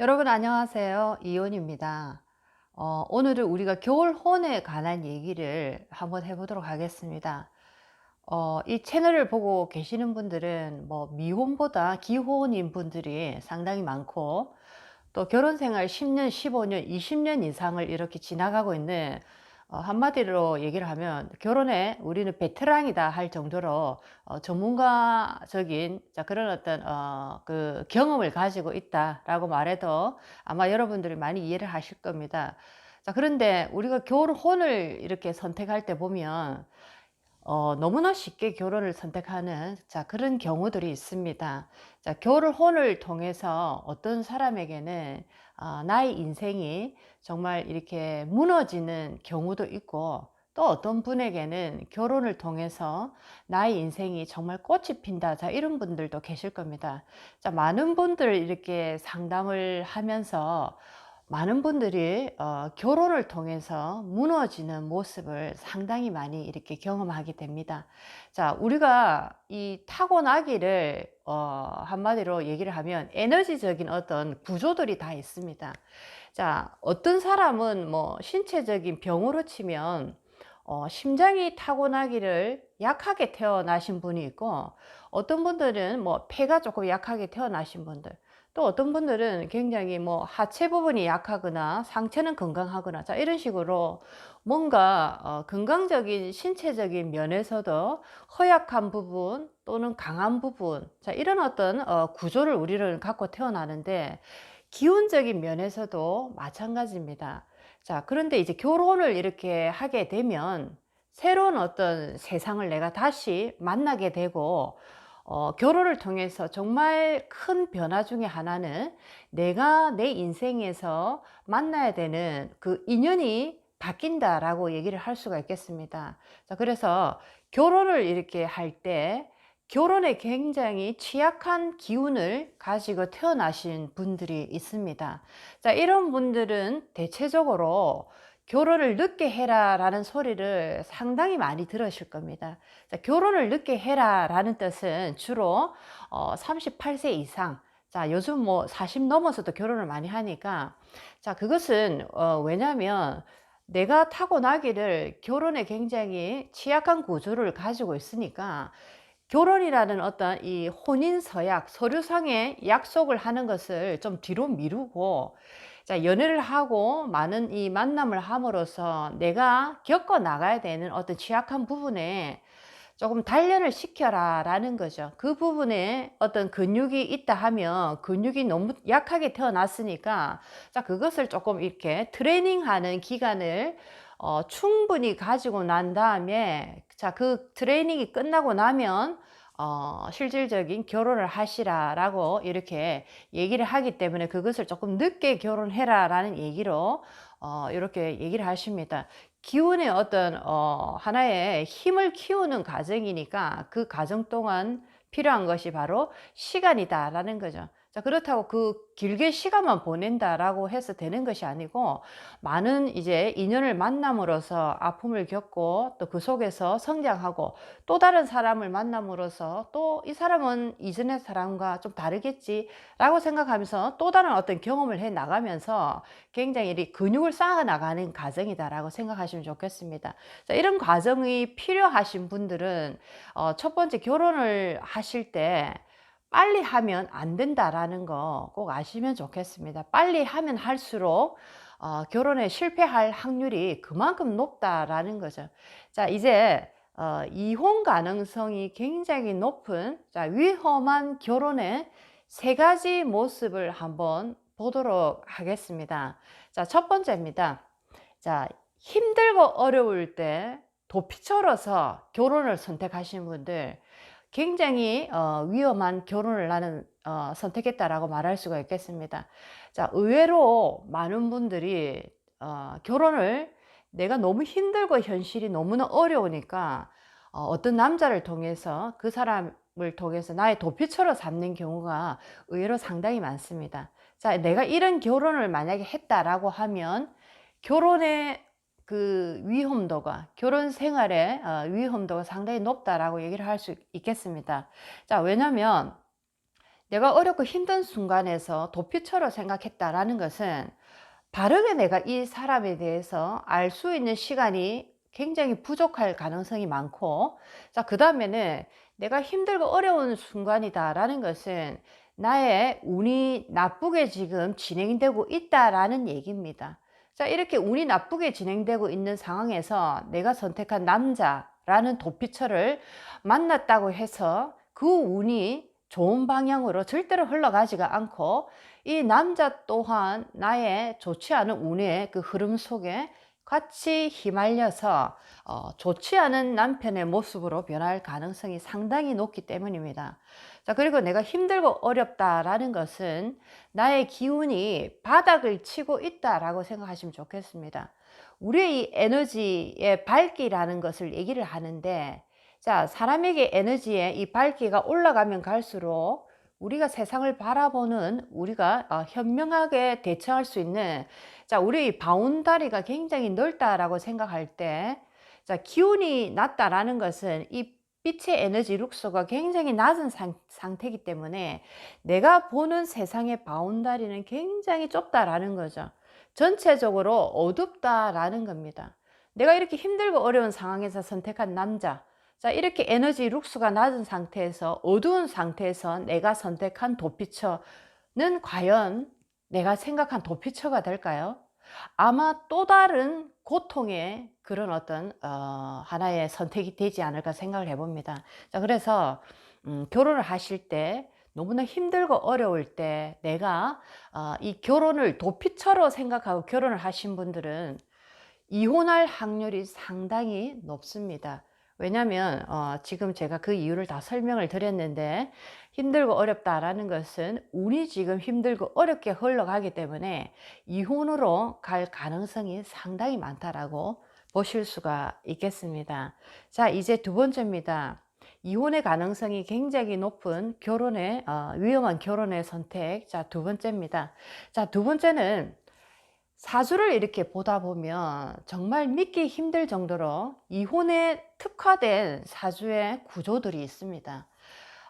여러분 안녕하세요. 이온입니다. 어, 오늘은 우리가 겨울혼에 관한 얘기를 한번 해보도록 하겠습니다. 어, 이 채널을 보고 계시는 분들은 뭐 미혼보다 기혼인 분들이 상당히 많고 또 결혼 생활 10년, 15년, 20년 이상을 이렇게 지나가고 있는 어, 한마디로 얘기를 하면 결혼에 우리는 베테랑이다 할 정도로 어, 전문가적인 자, 그런 어떤 어, 그 경험을 가지고 있다라고 말해도 아마 여러분들이 많이 이해를 하실 겁니다. 자, 그런데 우리가 결혼을 이렇게 선택할 때 보면 어, 너무나 쉽게 결혼을 선택하는 자, 그런 경우들이 있습니다. 자, 결혼을 통해서 어떤 사람에게는 어, 나의 인생이 정말 이렇게 무너지는 경우도 있고 또 어떤 분에게는 결혼을 통해서 나의 인생이 정말 꽃이 핀다. 자, 이런 분들도 계실 겁니다. 자, 많은 분들 이렇게 상담을 하면서 많은 분들이 어, 결혼을 통해서 무너지는 모습을 상당히 많이 이렇게 경험하게 됩니다. 자, 우리가 이 타고나기를 어, 한마디로 얘기를 하면 에너지적인 어떤 구조들이 다 있습니다. 자, 어떤 사람은 뭐 신체적인 병으로 치면 어, 심장이 타고나기를 약하게 태어나신 분이 있고 어떤 분들은 뭐 폐가 조금 약하게 태어나신 분들 또 어떤 분들은 굉장히 뭐 하체 부분이 약하거나 상체는 건강하거나 자 이런 식으로 뭔가 어, 건강적인 신체적인 면에서도 허약한 부분 또는 강한 부분 자 이런 어떤 어, 구조를 우리를 갖고 태어나는데 기운적인 면에서도 마찬가지입니다. 자 그런데 이제 결혼을 이렇게 하게 되면 새로운 어떤 세상을 내가 다시 만나게 되고 어, 결혼을 통해서 정말 큰 변화 중에 하나는 내가 내 인생에서 만나야 되는 그 인연이 바뀐다라고 얘기를 할 수가 있겠습니다. 자, 그래서 결혼을 이렇게 할 때 결혼에 굉장히 취약한 기운을 가지고 태어나신 분들이 있습니다. 자, 이런 분들은 대체적으로 결혼을 늦게 해라 라는 소리를 상당히 많이 들으실 겁니다. 자, 결혼을 늦게 해라 라는 뜻은 주로 어, 38세 이상 자, 요즘 뭐 40 넘어서도 결혼을 많이 하니까 자, 그것은 어, 왜냐면 내가 타고나기를 결혼에 굉장히 취약한 구조를 가지고 있으니까 결혼이라는 어떤 이 혼인 서약, 서류상의 약속을 하는 것을 좀 뒤로 미루고 자, 연애를 하고 많은 이 만남을 함으로써 내가 겪어 나가야 되는 어떤 취약한 부분에 조금 단련을 시켜라 라는 거죠. 그 부분에 어떤 근육이 있다 하면 근육이 너무 약하게 태어났으니까 자, 그것을 조금 이렇게 트레이닝하는 기간을 어, 충분히 가지고 난 다음에 자, 그 트레이닝이 끝나고 나면 어, 실질적인 결혼을 하시라라고 이렇게 얘기를 하기 때문에 그것을 조금 늦게 결혼해라라는 얘기로 어, 이렇게 얘기를 하십니다. 기운의 어떤 어, 하나의 힘을 키우는 과정이니까 그 과정 동안 필요한 것이 바로 시간이다라는 거죠. 자, 그렇다고 그 길게 시간만 보낸다라고 해서 되는 것이 아니고 많은 이제 인연을 만남으로써 아픔을 겪고 또 그 속에서 성장하고 또 다른 사람을 만남으로써 또 이 사람은 이전의 사람과 좀 다르겠지라고 생각하면서 또 다른 어떤 경험을 해 나가면서 굉장히 근육을 쌓아 나가는 과정이다라고 생각하시면 좋겠습니다. 자, 이런 과정이 필요하신 분들은 어, 첫 번째 결혼을 하실 때 빨리 하면 안 된다라는 거 꼭 아시면 좋겠습니다. 빨리 하면 할수록 어, 결혼에 실패할 확률이 그만큼 높다라는 거죠. 자, 이제 어, 이혼 가능성이 굉장히 높은 자, 위험한 결혼의 세 가지 모습을 한번 보도록 하겠습니다. 자, 첫 번째입니다. 자, 힘들고 어려울 때 도피처러서 결혼을 선택하신 분들 굉장히 어, 위험한 결혼을 나는 어, 선택했다라고 말할 수가 있겠습니다. 자, 의외로 많은 분들이 어, 결혼을 내가 너무 힘들고 현실이 너무나 어려우니까 어, 어떤 남자를 통해서 그 사람을 통해서 나의 도피처로 삼는 경우가 의외로 상당히 많습니다. 자, 내가 이런 결혼을 만약에 했다라고 하면 결혼에 그 위험도가 결혼 생활의 어, 위험도가 상당히 높다라고 얘기를 할 수 있겠습니다. 자, 왜냐면 내가 어렵고 힘든 순간에서 도피처로 생각했다라는 것은 바르게 내가 이 사람에 대해서 알 수 있는 시간이 굉장히 부족할 가능성이 많고, 자, 그 다음에는 내가 힘들고 어려운 순간이다라는 것은 나의 운이 나쁘게 지금 진행되고 있다라는 얘기입니다. 자, 이렇게 운이 나쁘게 진행되고 있는 상황에서 내가 선택한 남자라는 도피처를 만났다고 해서 그 운이 좋은 방향으로 절대로 흘러가지가 않고 이 남자 또한 나의 좋지 않은 운의 그 흐름 속에 같이 휘말려서 어, 좋지 않은 남편의 모습으로 변할 가능성이 상당히 높기 때문입니다. 자, 그리고 내가 힘들고 어렵다라는 것은 나의 기운이 바닥을 치고 있다라고 생각하시면 좋겠습니다. 우리의 이 에너지의 밝기라는 것을 얘기를 하는데, 자, 사람에게 에너지의 이 밝기가 올라가면 갈수록 우리가 세상을 바라보는 우리가 어, 현명하게 대처할 수 있는 자, 우리 바운다리가 굉장히 넓다라고 생각할 때 자, 기운이 낮다라는 것은 이 빛의 에너지 룩소가 굉장히 낮은 상, 상태이기 때문에 내가 보는 세상의 바운다리는 굉장히 좁다라는 거죠. 전체적으로 어둡다라는 겁니다. 내가 이렇게 힘들고 어려운 상황에서 선택한 남자, 자, 이렇게 에너지 룩수가 낮은 상태에서 어두운 상태에서 내가 선택한 도피처는 과연 내가 생각한 도피처가 될까요? 아마 또 다른 고통의 그런 어떤 어, 하나의 선택이 되지 않을까 생각을 해봅니다. 자, 그래서 음, 결혼을 하실 때 너무나 힘들고 어려울 때 내가 어, 이 결혼을 도피처로 생각하고 결혼을 하신 분들은 이혼할 확률이 상당히 높습니다. 왜냐하면 어, 지금 제가 그 이유를 다 설명을 드렸는데 힘들고 어렵다라는 것은 운이 지금 힘들고 어렵게 흘러가기 때문에 이혼으로 갈 가능성이 상당히 많다라고 보실 수가 있겠습니다. 자, 이제 두 번째입니다. 이혼의 가능성이 굉장히 높은 결혼의 어, 위험한 결혼의 선택. 자, 두 번째입니다. 자, 두 번째는 사주를 이렇게 보다 보면 정말 믿기 힘들 정도로 이혼에 특화된 사주의 구조들이 있습니다.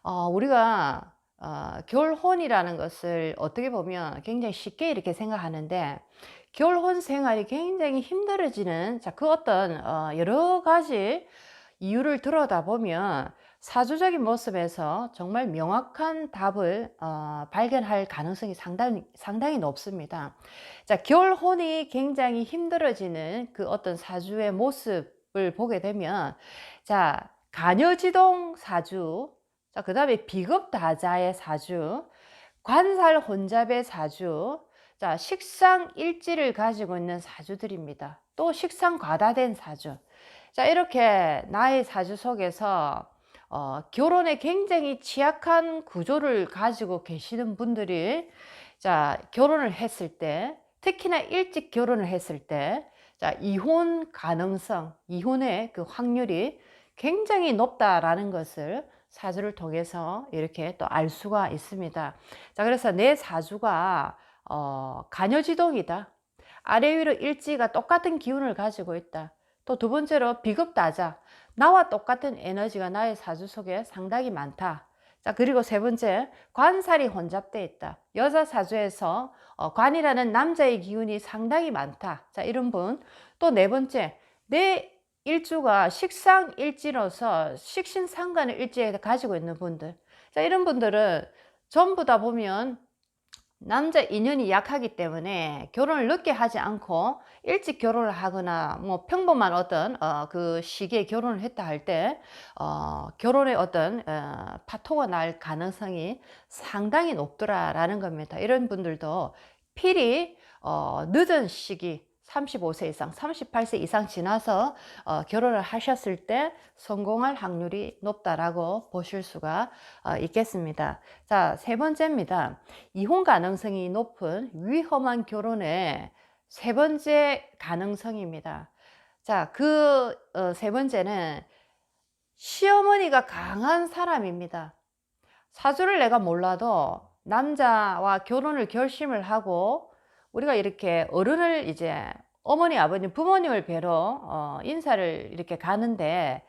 어, 우리가 어, 결혼이라는 것을 어떻게 보면 굉장히 쉽게 이렇게 생각하는데 결혼 생활이 굉장히 힘들어지는 자, 그 어떤 어, 여러 가지 이유를 들여다 보면 사주적인 모습에서 정말 명확한 답을 어, 발견할 가능성이 상당히, 상당히 높습니다. 자, 결혼이 굉장히 힘들어지는 그 어떤 사주의 모습을 보게 되면, 자, 가녀지동 사주, 자, 그 다음에 비겁다자의 사주, 관살 혼잡의 사주, 자, 식상 일지를 가지고 있는 사주들입니다. 또 식상 과다된 사주. 자, 이렇게 나의 사주 속에서 어, 결혼에 굉장히 취약한 구조를 가지고 계시는 분들이 자, 결혼을 했을 때 특히나 일찍 결혼을 했을 때 자, 이혼 가능성, 이혼의 그 확률이 굉장히 높다라는 것을 사주를 통해서 이렇게 또 알 수가 있습니다. 자, 그래서 내 사주가 어, 간여지동이다. 아래 위로 일지가 똑같은 기운을 가지고 있다. 또 두 번째로 비겁다자. 나와 똑같은 에너지가 나의 사주 속에 상당히 많다. 자, 그리고 세 번째, 관살이 혼잡되어 있다. 여자 사주에서 어, 관이라는 남자의 기운이 상당히 많다. 자, 이런 분. 또 네 번째, 내 일주가 식상 일지로서 식신 상관을 일지에 가지고 있는 분들. 자, 이런 분들은 전부 다 보면 남자 인연이 약하기 때문에 결혼을 늦게 하지 않고 일찍 결혼을 하거나 뭐 평범한 어떤 어, 그 시기에 결혼을 했다 할때 어, 결혼의 어떤 어, 파토가 날 가능성이 상당히 높더라라는 겁니다. 이런 분들도 필히 어, 늦은 시기 35세 이상, 38세 이상 지나서 어, 결혼을 하셨을 때 성공할 확률이 높다라고 보실 수가 어, 있겠습니다. 자, 세 번째입니다. 이혼 가능성이 높은 위험한 결혼의 세 번째 가능성입니다. 자, 그세 어, 번째는 시어머니가 강한 사람입니다. 사주를 내가 몰라도 남자와 결혼을 결심을 하고 우리가 이렇게 어른을 이제 어머니, 아버님, 부모님을 뵈러 어, 인사를 이렇게 가는데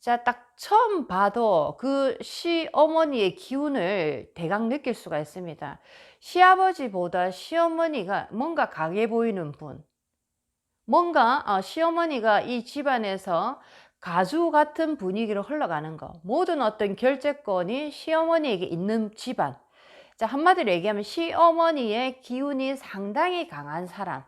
자 딱 처음 봐도 그 시어머니의 기운을 대강 느낄 수가 있습니다. 시아버지보다 시어머니가 뭔가 강해 보이는 분. 뭔가 어 시어머니가 이 집안에서 가주 같은 분위기로 흘러가는 거. 모든 어떤 결재권이 시어머니에게 있는 집안. 자 한마디로 얘기하면 시어머니의 기운이 상당히 강한 사람.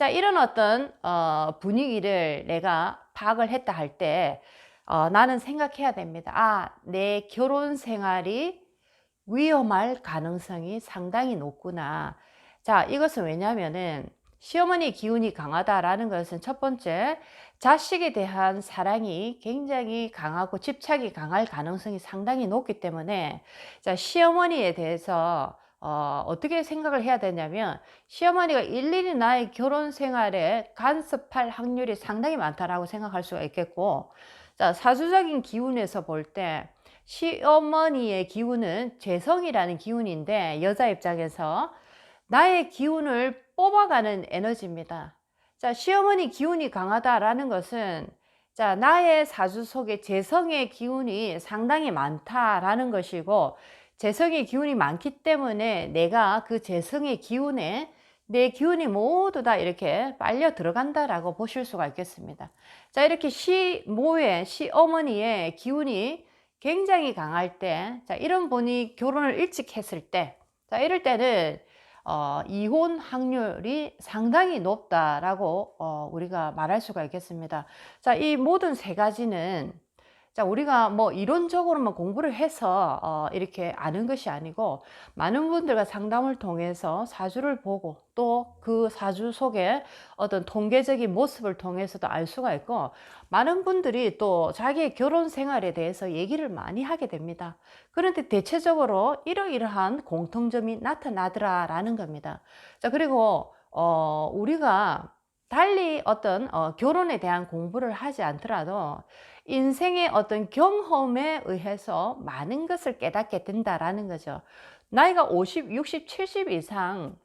자 이런 어떤 어 분위기를 내가 파악을 했다 할 때 어 나는 생각해야 됩니다. '아 내 결혼 생활이 위험할 가능성이 상당히 높구나.' 자 이것은 왜냐하면은 시어머니 기운이 강하다라는 것은 첫 번째 자식에 대한 사랑이 굉장히 강하고 집착이 강할 가능성이 상당히 높기 때문에 자 시어머니에 대해서 어 어떻게 생각을 해야 되냐면 '시어머니가 일일이 나의 결혼 생활에 간섭할 확률이 상당히 많다.'라고 생각할 수가 있겠고 자 사주적인 기운에서 볼 때 시어머니의 기운은 재성이라는 기운인데 여자 입장에서 나의 기운을 뽑아가는 에너지입니다. 자, 시어머니 기운이 강하다라는 것은 자, 나의 사주 속에 재성의 기운이 상당히 많다라는 것이고 재성의 기운이 많기 때문에 내가 그 재성의 기운에 내 기운이 모두 다 이렇게 빨려 들어간다라고 보실 수가 있겠습니다. 자, 이렇게 시모의 시어머니의 기운이 굉장히 강할 때, 자, 이런 분이 결혼을 일찍 했을 때, 자, 이럴 때는 어, 이혼 확률이 상당히 높다라고 어, 우리가 말할 수가 있겠습니다. 자, 이 모든 세 가지는 자, 우리가 뭐 이론적으로만 공부를 해서 어, 이렇게 아는 것이 아니고 많은 분들과 상담을 통해서 사주를 보고 또 그 사주 속에 어떤 통계적인 모습을 통해서도 알 수가 있고 많은 분들이 또 자기의 결혼 생활에 대해서 얘기를 많이 하게 됩니다. 그런데 대체적으로 이러이러한 공통점이 나타나더라라는 겁니다. 자, 그리고 어, 우리가 달리 어떤 어, 결혼에 대한 공부를 하지 않더라도 인생의 어떤 경험에 의해서 많은 것을 깨닫게 된다라는 거죠. 나이가 50, 60, 70 이상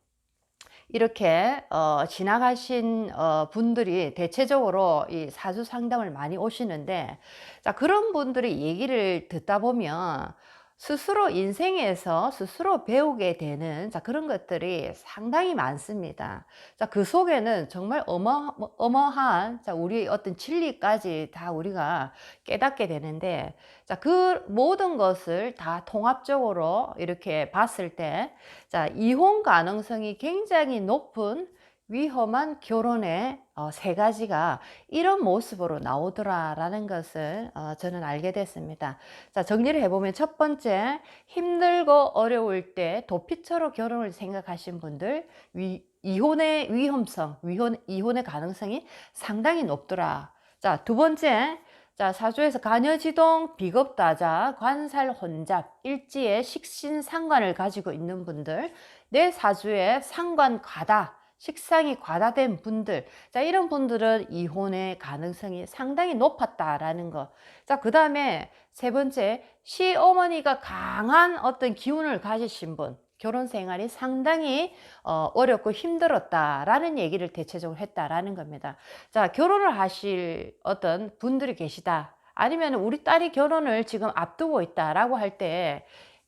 이렇게 어, 지나가신 어, 분들이 대체적으로 이 사주 상담을 많이 오시는데 자 그런 분들이 얘기를 듣다 보면 스스로 인생에서 스스로 배우게 되는 자, 그런 것들이 상당히 많습니다. 자, 그 속에는 정말 어마, 어마한 자, 우리의 어떤 진리까지 다 우리가 깨닫게 되는데 자, 그 모든 것을 다 통합적으로 이렇게 봤을 때 자, 이혼 가능성이 굉장히 높은 위험한 결혼의 어, 세 가지가 이런 모습으로 나오더라라는 것을 어, 저는 알게 됐습니다. 자, 정리를 해보면 첫 번째, 힘들고 어려울 때 도피처로 결혼을 생각하신 분들, 위, 이혼의 위험성, 위혼, 이혼의 가능성이 상당히 높더라. 자, 두 번째, 자, 사주에서 가녀지동, 비겁다자, 관살 혼잡, 일지의 식신상관을 가지고 있는 분들, 내 사주에 상관 과다, 식상이 과다된 분들, 자, 이런 분들은 이혼의 가능성이 상당히 높았다라는 거. 자, 그 다음에 세 번째, 시어머니가 강한 어떤 기운을 가지신 분, 결혼 생활이 상당히 어, 어렵고 힘들었다라는 얘기를 대체적으로 했다라는 겁니다. 자, 결혼을 하실 어떤 분들이 계시다. 아니면 우리 딸이 결혼을 지금 앞두고 있다라고 할때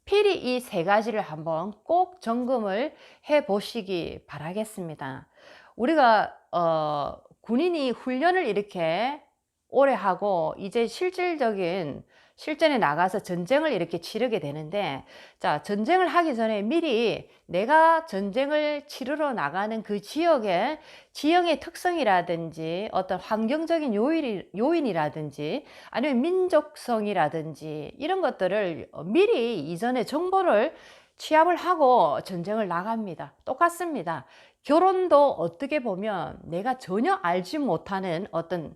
필히 이 세 가지를 한번 꼭 점검을 해 보시기 바라겠습니다. 우리가 어, 군인이 훈련을 이렇게 오래 하고 이제 실질적인 실전에 나가서 전쟁을 이렇게 치르게 되는데 자 전쟁을 하기 전에 미리 내가 전쟁을 치르러 나가는 그 지역의 지형의 특성이라든지 어떤 환경적인 요인, 요인이라든지 아니면 민족성이라든지 이런 것들을 미리 이전에 정보를 취합을 하고 전쟁을 나갑니다. 똑같습니다. 결혼도 어떻게 보면 내가 전혀 알지 못하는 어떤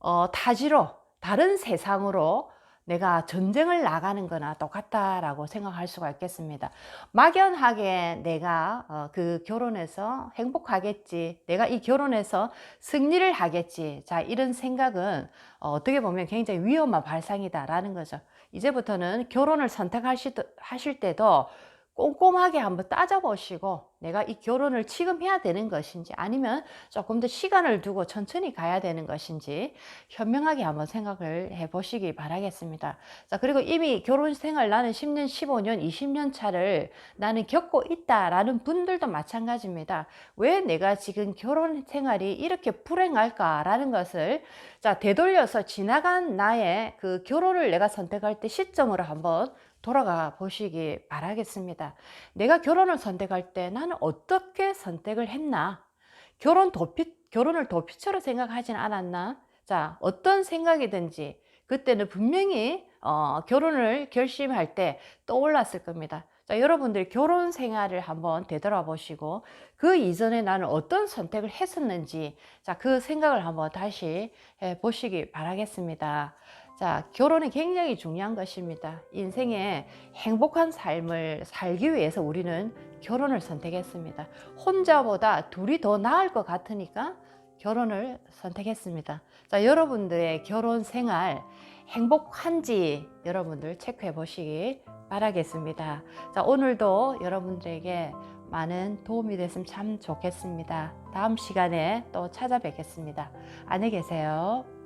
어, 타지로 다른 세상으로 내가 전쟁을 나가는 거나 똑같다라고 생각할 수가 있겠습니다. 막연하게 내가 어, 그 결혼해서 행복하겠지. 내가 이 결혼해서 승리를 하겠지. 자, 이런 생각은 어, 어떻게 보면 굉장히 위험한 발상이다라는 거죠. 이제부터는 결혼을 선택하실 때도 꼼꼼하게 한번 따져보시고 내가 이 결혼을 지금 해야 되는 것인지 아니면 조금 더 시간을 두고 천천히 가야 되는 것인지 현명하게 한번 생각을 해 보시기 바라겠습니다. 자, 그리고 이미 결혼 생활 나는 10년, 15년, 20년 차를 나는 겪고 있다라는 분들도 마찬가지입니다. 왜 내가 지금 결혼 생활이 이렇게 불행할까라는 것을 자, 되돌려서 지나간 나의 그 결혼을 내가 선택할 때 시점으로 한번 돌아가 보시기 바라겠습니다. 내가 결혼을 선택할 때 나는 어떻게 선택을 했나? 결혼 도피, 결혼을 도피처로 생각하진 않았나? 자, 어떤 생각이든지 그때는 분명히 어, 결혼을 결심할 때 떠올랐을 겁니다. 자, 여러분들 결혼 생활을 한번 되돌아 보시고 그 이전에 나는 어떤 선택을 했었는지 자, 그 생각을 한번 다시 해 보시기 바라겠습니다. 자, 결혼이 굉장히 중요한 것입니다. 인생에 행복한 삶을 살기 위해서 우리는 결혼을 선택했습니다. 혼자보다 둘이 더 나을 것 같으니까 결혼을 선택했습니다. 자, 여러분들의 결혼 생활 행복한지 여러분들 체크해 보시기 바라겠습니다. 자, 오늘도 여러분들에게 많은 도움이 됐으면 참 좋겠습니다. 다음 시간에 또 찾아뵙겠습니다. 안녕히 계세요.